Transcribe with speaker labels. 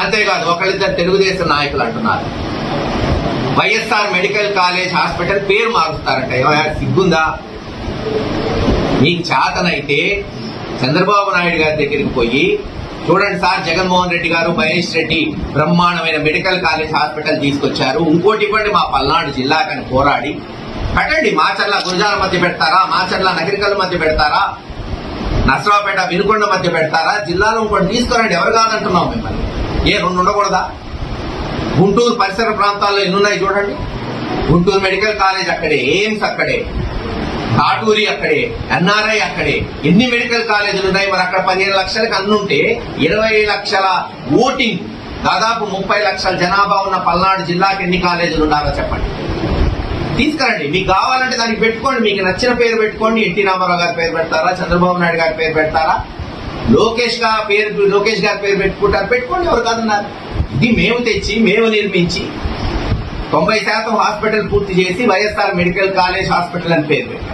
Speaker 1: అంతేకాదు ఒకళ్ళిద్దరు తెలుగుదేశం నాయకులు అంటున్నారు. వైఎస్ఆర్ మెడికల్ కాలేజ్ హాస్పిటల్ పేరు మారుస్తారంట. ఏమైనా సిగ్గుందా? మీకు చేతనైతే చంద్రబాబు నాయుడు గారి దగ్గరికి పోయి చూడండి సార్ జగన్మోహన్ రెడ్డి గారు మహేష్ రెడ్డి బ్రహ్మాండమైన మెడికల్ కాలేజ్ హాస్పిటల్ తీసుకొచ్చారు. ఇంకోటి ఇవ్వండి మా పల్నాడు జిల్లాకని పోరాడి. పెట్టండి మాచర్ల గురజాల మధ్య పెడతారా? మాచర్ల నగరికల మధ్య పెడతారా? నర్సరావుపేట వినుకొండ మధ్య పెడతారా? జిల్లాలో ఇంకోటి తీసుకురండి ఎవరు కాదంటున్నాం మిమ్మల్ని? ఏ రెండు ఉండకూడదా? గుంటూరు పరిసర ప్రాంతాల్లో ఎన్ని ఉన్నాయి చూడండి. గుంటూరు మెడికల్ కాలేజ్ అక్కడే ఎయిమ్స్ అక్కడే కాటూరి అక్కడే ఎన్ఆర్ఐ అక్కడే. ఎన్ని మెడికల్ కాలేజీలు ఉన్నాయి? మరి అక్కడ పదిహేను లక్షలకు అన్నుంటే ఇరవై లక్షల ఓటింగ్ దాదాపు ముప్పై లక్షల జనాభా ఉన్న పల్నాడు జిల్లాకి ఎన్ని కాలేజీలు ఉన్నారో చెప్పండి. తీసుకురండి. మీకు కావాలంటే దానికి పెట్టుకోండి. మీకు నచ్చిన పేరు పెట్టుకోండి. ఎన్టీ రామారావు గారి పేరు పెడతారా? చంద్రబాబు నాయుడు గారి పేరు పెడతారా? లోకేష్గా పేరు లోకేష్ గారి పేరు పెట్టుకుంటారు. పెట్టుకోండి ఎవరు కాదన్నారు. ఇది మేము తెచ్చి మేము నిర్మించి తొంభై శాతం హాస్పిటల్ పూర్తి చేసి వైఎస్ఆర్ మెడికల్ కాలేజ్ హాస్పిటల్ అని పేరు పెట్టారు.